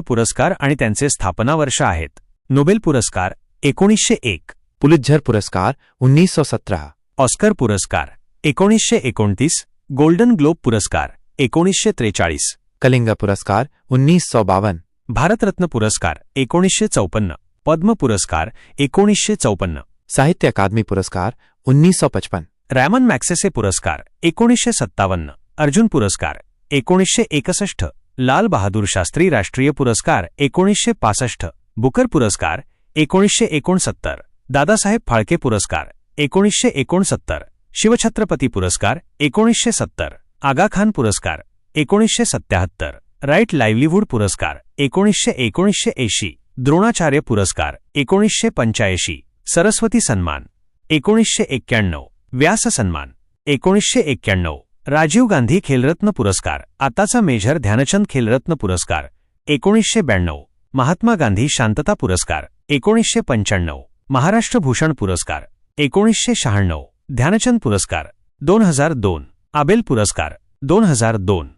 पुरस्कार आणि त्यांचे स्थापना वर्ष आहेत. नोबेल पुरस्कार एकोणीसशे एक. पुलित्झर पुरस्कार 1917 ऑस्कर पुरस्कार एकोणीसशे एकोणतीस. गोल्डन ग्लोब पुरस्कार एकोणीसशे त्रेचाळीस. कलिंग पुरस्कार 1952 भारतरत्न पुरस्कार एकोणीसशे चौपन्न. पद्म पुरस्कार एकोणीसशे चौपन्न. साहित्य अकादमी पुरस्कार 1955 रॅमन मॅक्सेसे पुरस्कार एकोणीसशे सत्तावन्न. अर्जुन पुरस्कार एकोणीसशे एकसष्ट लाल बहादूर शास्त्री राष्ट्रीय पुरस्कार एकोणीसशे पासष्ट बुकर पुरस्कार एकोणीसशे एकोणसत्तर दादासाहेब फाळके पुरस्कार एकोणीसशे एकोणसत्तर शिवछत्रपती पुरस्कार एकोणीसशे सत्तर आगा खान पुरस्कार एकोणीसशे सत्याहत्तर राईट लाईव्हलीहूड पुरस्कार एकोणीसशे एकोणीसशे ऐंशी द्रोणाचार्य पुरस्कार एकोणीसशे पंच्याऐंशी सरस्वती सन्मान एकोणीसशे एक्क्याण्णव व्यास सन्मान एकोणीसशे एक्क्याण्णव. राजीव गांधी खेलरत्न पुरस्कार आताचा मेजर ध्यानचंद खेलरत्न पुरस्कार एकोणीसशे ब्याण्णव महात्मा गांधी शांतता पुरस्कार एकोणीसशे पंच्याण्णव महाराष्ट्र भूषण पुरस्कार एकोणीसशे शहाण्णव ध्यानचंद पुरस्कार दोन हजार दोन आबेल पुरस्कार दोन हजार दोन.